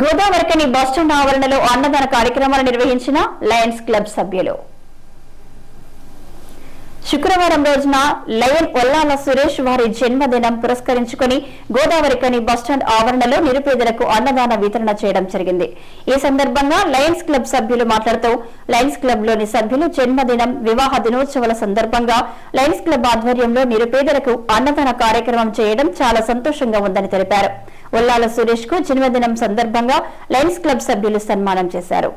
Godavarikhani bus stand ఆవరణలో అన్నదాన కార్యక్రమాలు నిర్వహించిన లయన్స్ క్లబ్ సభ్యులు. శుక్రవారం రోజున లయన్ ఒల్లాల సురేష్ వారి జన్మదినం పురస్కరించుకుని గోదావరికని బస్టాండ్ ఆవరణలో నిరుపేదలకు అన్నదాన వితరణ చేయడం జరిగింది. ఈ సందర్భంగా లయన్స్ క్లబ్ సభ్యులు మాట్లాడుతూ లయన్స్ క్లబ్లోని సభ్యులు జన్మదినం వివాహ దినోత్సవాల సందర్భంగా లయన్స్ క్లబ్ ఆధ్వర్యంలో నిరుపేదలకు అన్నదాన కార్యక్రమం చేయడం చాలా సంతోషంగా ఉందని తెలిపారు. ఒల్లాల సురేష్కు జన్మదినం సందర్భంగా లయన్స్ క్లబ్ సభ్యులు సన్మానం చేశారు.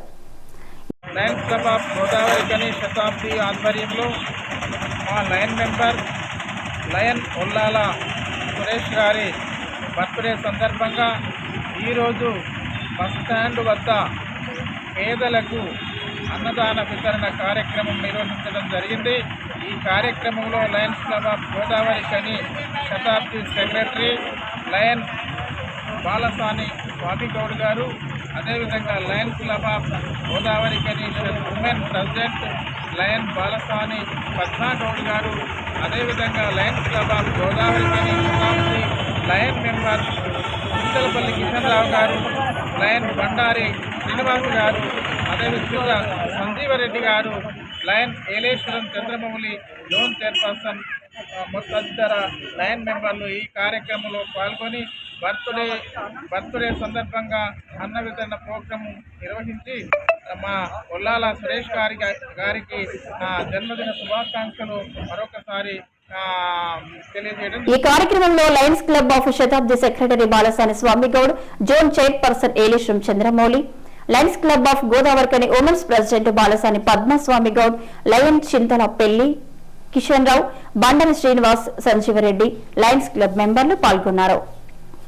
లయన్స్ క్లబ్ ఆఫ్ గోదావరి గని శతాబ్ది ఆధ్వర్యంలో మా lion member lion Ullala Suresh గారి బర్త్డే సందర్భంగా ఈరోజు బస్ స్టాండ్ వద్ద పేదలకు అన్నదాన వితరణ కార్యక్రమం నిర్వహించడం జరిగింది. ఈ కార్యక్రమంలో Lions club of Godavarikhani Shatabdi secretary lion Balasani Swamy Goud గారు అదేవిధంగా lion club of Godavari కనీషన్ women president lion Balasani Padma Goud గారు అదేవిధంగా లయన్ క్లబ్ ఆఫ్ గోదావరి కనీషన్ లయన్ మెంబర్ చింతలపల్లి కిషన్ రావు గారు లయన్ బండారి శ్రీనివాస్ గారు అదేవిధంగా సంజీవరెడ్డి గారు lion Yeleswaram Chandramouli zone chairperson తదితర లయన్ మెంబర్లు ఈ కార్యక్రమంలో పాల్గొని బర్త్డే బర్త్డే సందర్భంగా అన్న వితరణ ప్రోగ్రాం నిర్వహించి మా ఒల్లాల సురేష్ గారి గారికి జన్మదిన శుభాకాంక్షలు మరొకసారి ఈ కార్యక్రమంలో lions club of Shatabdi secretary Balasani Swamy Goud zone chairperson Yeleswaram Chandramouli lions club of Godavarikhani women's president Balasani Padmaswamy Goud lion Chintalapalli Kishan Rao Bandari Srinivas Sanjeevareddy lions club మెంబర్లు పాల్గొన్నారు.